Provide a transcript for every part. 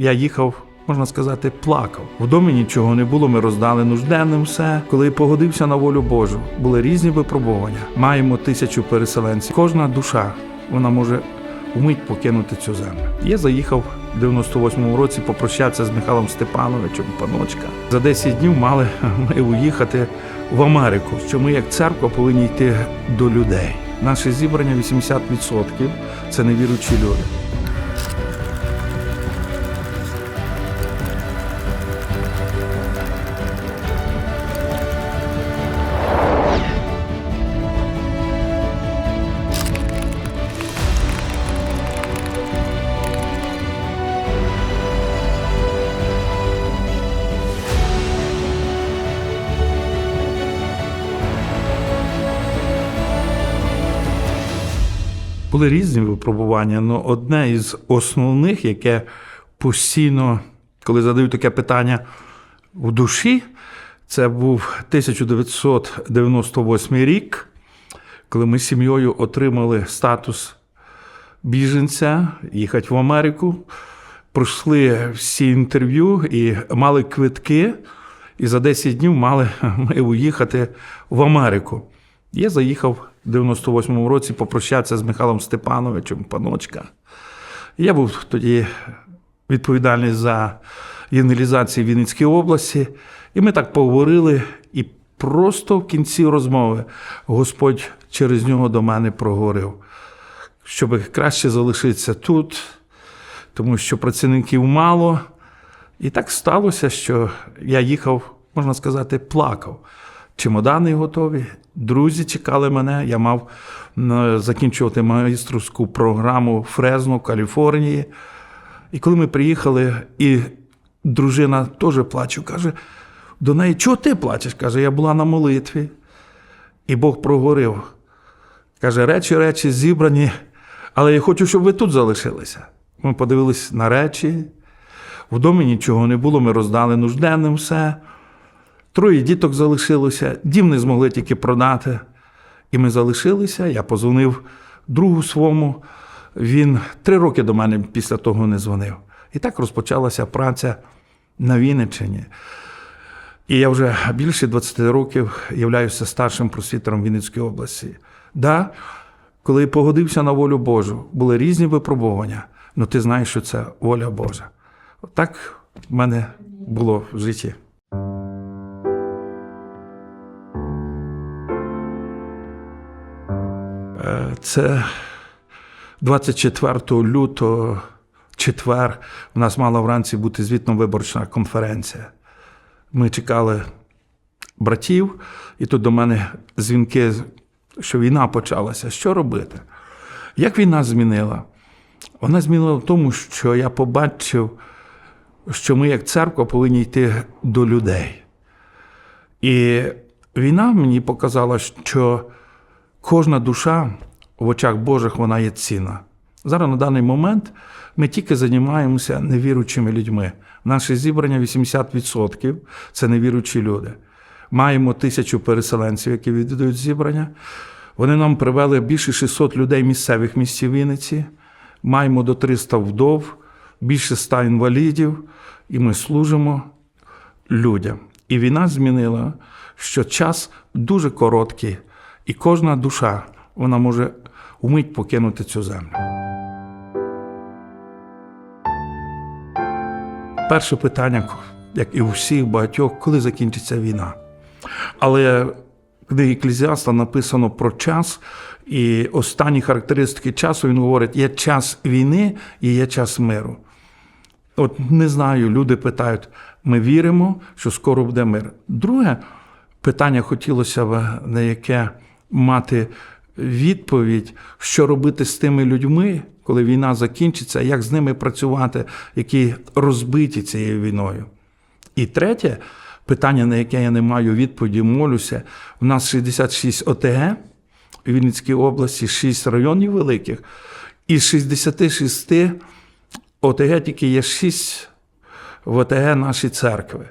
я їхав. Можна сказати, плакав. В домі нічого не було. Ми роздали нужденним все. Коли погодився на волю Божу, були різні випробування. Маємо тисячу переселенців. Кожна душа вона може умить покинути цю землю. Я заїхав в 98-му році попрощатися з Михайлом Степановичем, паночка. За 10 днів мали ми уїхати в Америку. Що ми, як церква, повинні йти до людей. Наше зібрання 80% це невіручі люди. Були різні випробування, але одне із основних, яке постійно, коли задають таке питання в душі, це був 1998 рік, коли ми з сім'єю отримали статус біженця, їхати в Америку. Пройшли всі інтерв'ю і мали квитки, і за 10 днів мали ми уїхати в Америку. Я заїхав в 98-му році попрощатися з Михайлом Степановичем, паночка. Я був тоді відповідальний за євангелізацію Вінницької області, і ми так поговорили, і просто в кінці розмови Господь через нього до мене проговорив, щоб краще залишитися тут, тому що працівників мало. І так сталося, що я їхав, можна сказати, плакав. Чемодани готові, друзі чекали мене. Я мав закінчувати магістрську програму Фрезно Каліфорнії. І коли ми приїхали, і дружина теж плаче, каже: до неї, чого ти плачеш? Каже, я була на молитві. І Бог проговорив. Каже, речі, речі зібрані, але я хочу, щоб ви тут залишилися. Ми подивились на речі. В домі нічого не було, ми роздали нужденним все. Троє діток залишилося, дім не змогли тільки продати. І ми залишилися. Я позвонив другу своєму. Він три роки до мене після того не дзвонив. І так розпочалася праця на Вінниччині. І я вже більше 20 років являюся старшим просвітером Вінницької області. Да, коли погодився на волю Божу, були різні випробування, але ти знаєш, що це воля Божа. Так в мене було в житті. Це 24 лютого, четвер, у нас мала вранці бути звітно-виборча конференція. Ми чекали братів, і тут до мене дзвінки, що війна почалася. Що робити? Як війна змінила? Вона змінила в тому, що я побачив, що ми, як церква, повинні йти до людей. І війна мені показала, що кожна душа в очах Божих вона є цінна. Зараз на даний момент ми тільки займаємося невіруючими людьми. Наше зібрання 80% це невіруючі люди. Маємо тисячу переселенців, які відвідують зібрання. Вони нам привели більше 600 людей місцевих місців Вінниці. Маємо до 300 вдов, більше 100 інвалідів, і ми служимо людям. І війна змінила, що час дуже короткий, і кожна душа вона може умить покинути цю землю. Перше питання, як і у всіх багатьох, коли закінчиться війна. Але книгі Еклезіаста написано про час, і останні характеристики часу він говорить: є час війни і є час миру. От не знаю, люди питають, ми віримо, що скоро буде мир. Друге питання хотілося б на яке мати відповідь, що робити з тими людьми, коли війна закінчиться, як з ними працювати, які розбиті цією війною. І третє питання, на яке я не маю відповіді, молюся. У нас 66 ОТГ в Вінницькій області, 6 районів великих, із 66 ОТГ тільки є 6 в ОТГ наші церкви.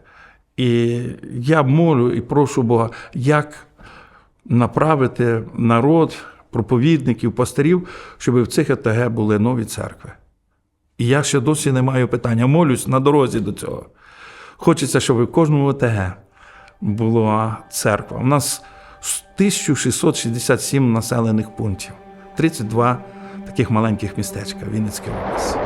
І я молю і прошу Бога, як направити народ, проповідників, пастирів, щоб в цих ОТГ були нові церкви. І я ще досі не маю питання. Молюсь на дорозі до цього. Хочеться, щоб в кожному ОТГ була церква. У нас 1667 населених пунктів, 32 таких маленьких містечка Вінницька область.